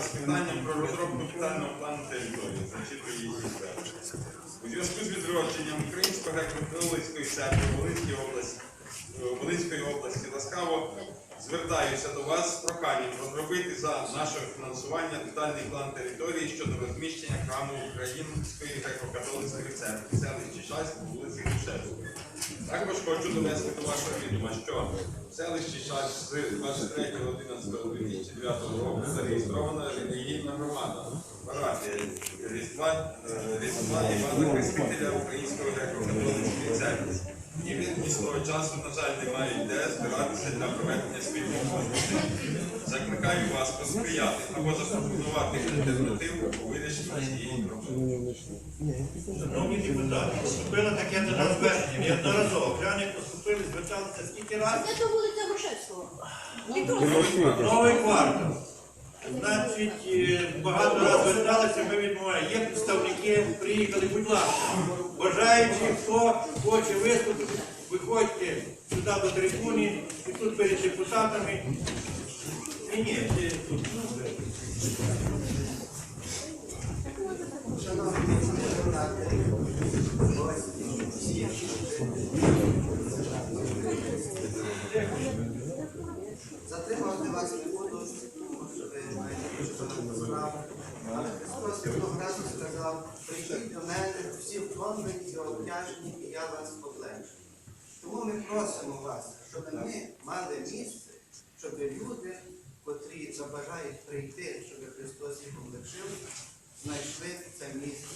з питанням про розробку детального плану території. Зачитую її звернення. У зв'язку з відродженням Української греко-католицької церкви Волинської області, е, Волинської області ласкаво звертаюся до вас з проханням розробити за нашого фінансування детальний план території щодо розміщення храму Української греко-католицької церкви селищі Грушевської. Також хочу донести до вашого відома, що в селищі час з 23.11.2009 року зареєстрована релігійна громада парафія Різдва, е, Івана Хрестителя Української греко-католицької церкви. І від з того часу, на жаль, немає де збиратися для проведення спільних вас посприяти або запропонувати альтернативу у вирішенні цієї проблеми. Шановні депутати, поступило таке до нас звернення. Неодноразово. Пряник поступили, зверталися скільки разів. Це то вулиця Грушевського. Новий квартал. Значить, е, багато разів зверталися, ми відмовляємо. Є представники, приїхали, будь ласка. Бажаючи, хто хоче виступити, виходьте сюди до трибуни, і тут перед депутатами. Ні, ні, е, тут. Затримувати вас тому що ви маєте багато Христос одного разу сказав, прийдіть до мене всі втомлені і обтяжені, і я вас облегшу. Тому ми просимо вас, щоб ми мали місце, щоб люди, забажають прийти, щоб Христос їх облегшив, знайшли це місце.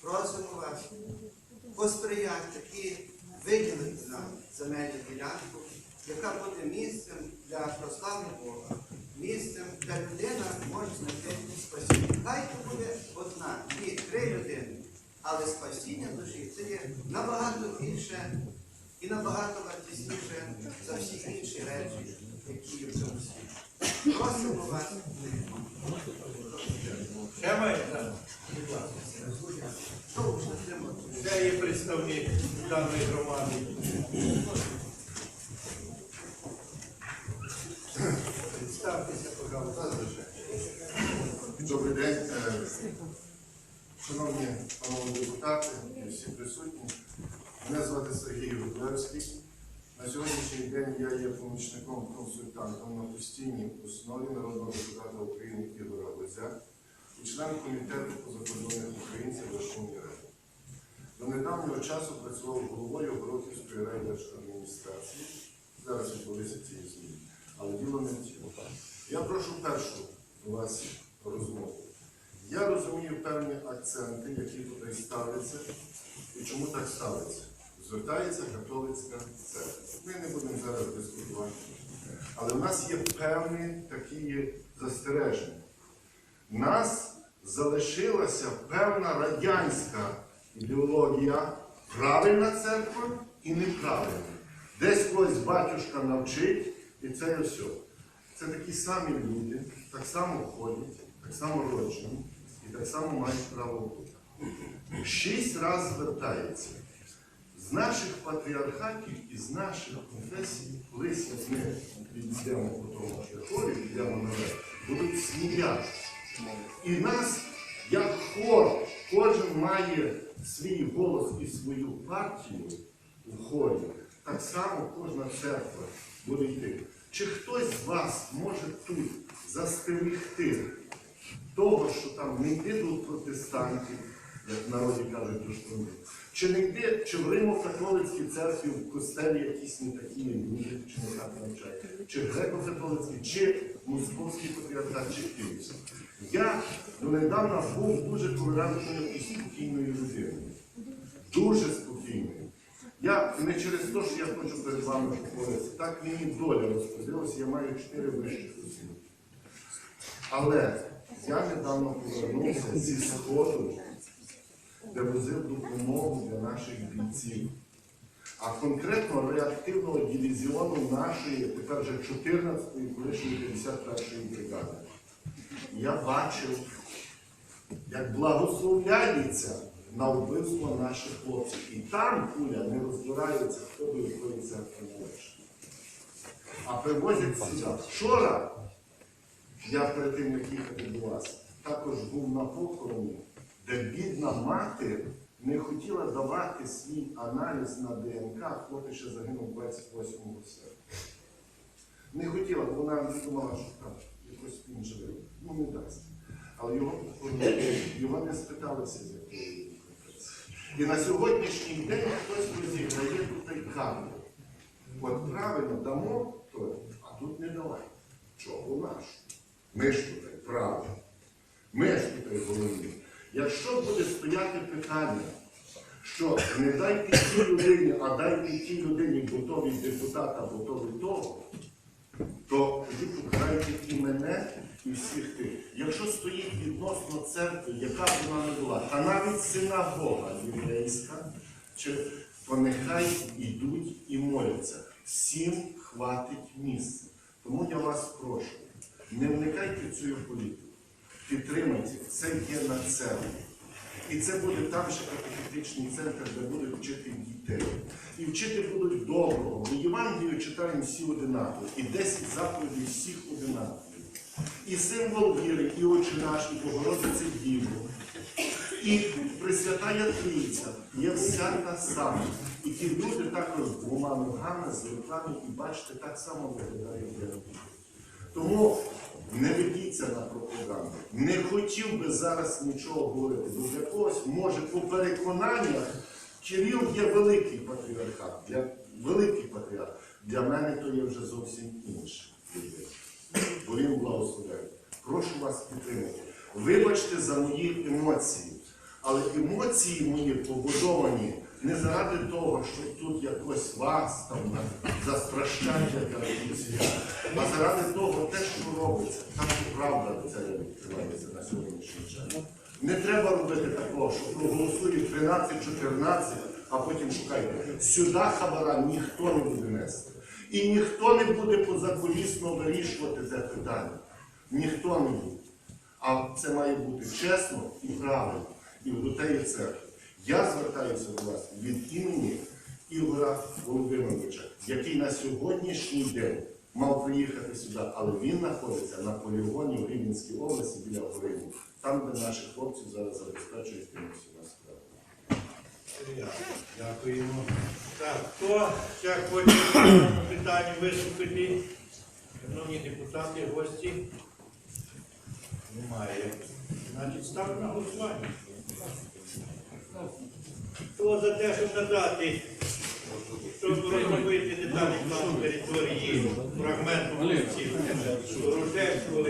Просимо вас посприяти і виділити нам земельну ділянку, яка буде місцем для прослави Бога, місцем, де людина може знайти спасіння. Хай то буде одна, дві, три людини, але спасіння душі це є набагато більше і набагато вартісніше за всі інші речі, які є в цьому світі. Просимо вас. Ще маєте? Це є представник даної громади. Представтеся, пожалуйста. Добрий день, е, шановні панове депутати і всі присутні. Мене звати Сергій Рублевський. На сьогоднішній день я є помічником-консультантом на постійній основі народного депутата України Ігоря Лозя і членом комітету по закордонних українців Верховної Ради. До недавнього часу працював головою Горохівської райдержадміністрації. Зараз відбулися ці зміни. Але діло не цьому. Я прошу першу у вас розмову. Я розумію певні акценти, які туди ставляться, і чому так ставиться. Звертається католицька церква. Ми не будемо зараз дискутувати. Але в нас є певні такі застереження. В нас залишилася певна радянська ідеологія, правильна церква і неправильна. Десь когось батюшка навчить, і це і все. Це такі самі люди, так само ходять, так само роджені і так само мають право бути. Шість разів звертається. З наших патріархатів і з наших конфесій, колись ми підійдемо по тому шляхові, підемо наверх, будуть сміяти. І нас, як хор, кожен має свій голос і свою партію в хорі, так само кожна церква буде йти. Чи хтось з вас може тут застерегти того, що там не до протестантів, як народі кажуть, до штурму, чи не йди, чи в Римо-католицькій церкві в костелі якісь не такі чи не так навчають, чи греко-католицький, чи московський патріархат, чи київський. Я донедавна був дуже толерантною і спокійною людиною. Дуже спокійною. Я не через те, що я хочу перед вами поговорити. Так мені доля розподілилася, я маю чотири вищих освіти. Але я недавно повернувся зі сходу, де возив допомогу для наших бійців. А конкретно реактивного дивізіону нашої, тепер вже 14-ї, колишньої 51-ї бригади. Я бачив, як благословляється на вбивство наших хлопців. І там куля не розбирається, хто до якої церкви належить. А привозять сюди. Вчора я перед тим, як їхати до вас, також був на похороні, де бідна мати не хотіла давати свій аналіз на ДНК, хлопець ще загинув 28 серпня. Не хотіла, бо вона думала, що там якось він живе. Ну, не дасть. Але його його не спиталися, з якої. І на сьогоднішній день хтось розіграє тут карту. От правильно дамо, то, а тут не давай. Чого наш? Ми ж тут правильно. Ми ж тут головні. Якщо буде стояти питання, що не дайте тій людині, а дайте тій людині готовий депутата, готовий того, то тоді покарайте і мене, і всіх тих. Якщо стоїть відносно церкви, яка б вона не була, та навіть синагога єврейська, чи, то нехай йдуть і моляться. Всім хватить місця. Тому я вас прошу, не вникайте в цю політику. Підтримайте, це є на церкві. І це буде там ще катехетичний центр, де будуть вчити дітей. І вчити будуть доброго. Ми Євангелію читаємо всі одинаково. І 10 заповідей всіх одинакові. І символ віри, і очі наш, і Богородиця Діво. І Пресвятая Трійця є вся та сама. І ті люди також двома ногами, з руками, і бачите, так само виглядає віра. Тому не ведіться на пропаганду. Не хотів би зараз нічого говорити. Бо для когось, може, по переконаннях Кирил є великий патріархат. Для, великий патріарх. Для мене то є вже зовсім інше. Бо він благословляє. Прошу вас підтримати. Вибачте за мої емоції. Але емоції мої побудовані не заради того, щоб тут якось вас там застращати, якісь, а заради того, те, що робиться. Там і правда це відкривається на сьогоднішній час. Не треба робити такого, що проголосують 13-14, а потім шукайте. Сюди хабара ніхто не буде нести. І ніхто не буде позакулісно вирішувати це питання. Ніхто не буде. А це має бути чесно і правильно. І до тієї церкви. Я звертаюся до вас від імені Ігора Володимировича, який на сьогоднішній день мав приїхати сюди, але він знаходиться на полігоні в Рівненській області біля Горині, там, де наші хлопці зараз забезпечують всіма справами. Дякуємо. Так, хто ще хоче цьому виступити? Шановні депутати, гості? Немає. Значить, ставлю на голосування. Хто за те, щоб надати, щоб розробити детальний план території фрагменту вулиці Рожевського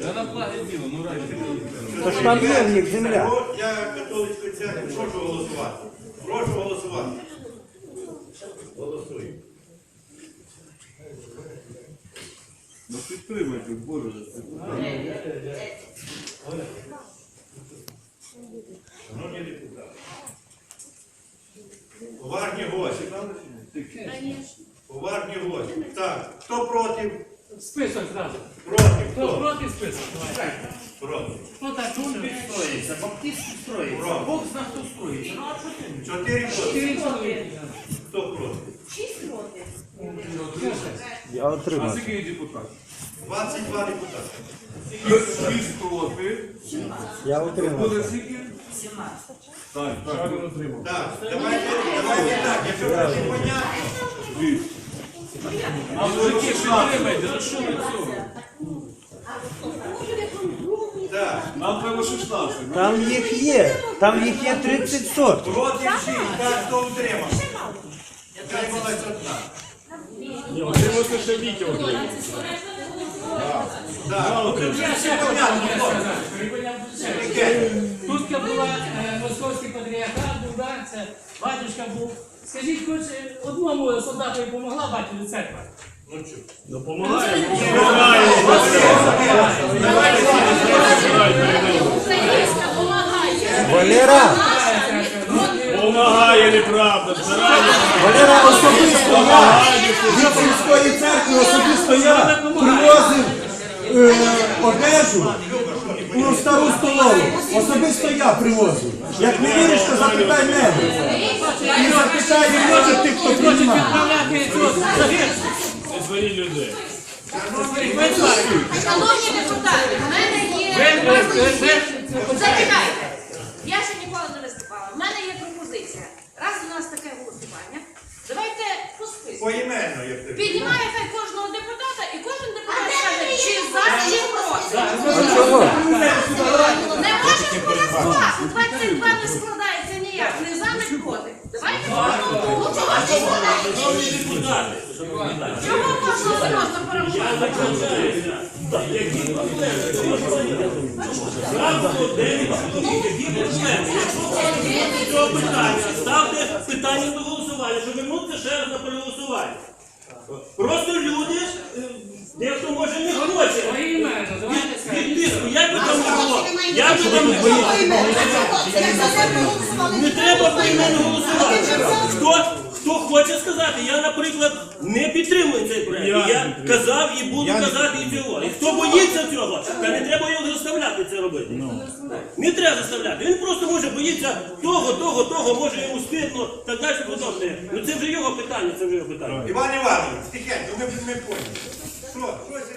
Я на плагі діло, ну раді. Та ж там є в них земля. Для католицької церкви прошу голосувати. Прошу голосувати. Голосуємо. Ну підтримайте, Боже. Шановні депутати. Уважні гості. Уважні гості. Так, хто проти? Список зразу. Проти. Хто Хто? проти список? Давай. Проти. Хто так? Хто строїться, баптист строїться. Бог знає, хто строїться. Ну, а що ти? Чотири проти. Чотири чоловіки. Хто проти? Я А отримав. скільки депутат? 22 депутати. Я отримав. Буде скільки? 17. Так, так. Так, давайте, давайте так, якщо не понятно. А мужики підтримайте, ну що ви цього? Так, Нам треба 16. Там їх є. Там їх є 30 сот. проти всі. Так, хто утримав? Утрималась одна. Отримався ще Вітя отримав. Ну, тут була е, московський патріархат, був, це батюшка був. Скажіть, хоч е, одному солдату допомогла батюшка церква? Ну що? Валера, Помагає неправда. Валера особисто від сільської церкви особисто я привозив е, одежу у стару столову. Особисто я привозив. Як не віриш, то запитай мене. І запитай, може тих, хто приймає. цього людей. Шановні депутати, в мене є. Зачекайте. Я ще ніколи не виступала. В мене є пропозиція. Раз у нас таке голосування, давайте по списку. Поіменно, як ти. Піднімає хай кожного депутата, і кожен депутат скаже, чи за, чи проти. Не можемо проголосувати. 22 не складається ніяк. Не за, не проти. Давайте ну чого ж можна просто переговорити? Які проблеми? Зразу дев'ять чоловік, які проблеми? Якщо хочете цього питання, ставте питання до голосування, щоб вернутися ще раз на переголосування. Просто люди, е, дехто може не хоче. Поіменно, давайте Від скажемо. тиску, як би там не було, як би там не було. Не треба поіменно голосувати. Хоче сказати, я, наприклад, не підтримую цей проект. Я, Я казав і буду казати і цього. І хто боїться цього, та не треба його заставляти це робити. Не треба заставляти. Він просто може боїться того, того, того, може йому стидно, так далі подобне. Ну це вже його питання, це вже його питання. Іван Іванович, тихенько, ми, ми поняли. Що? Що?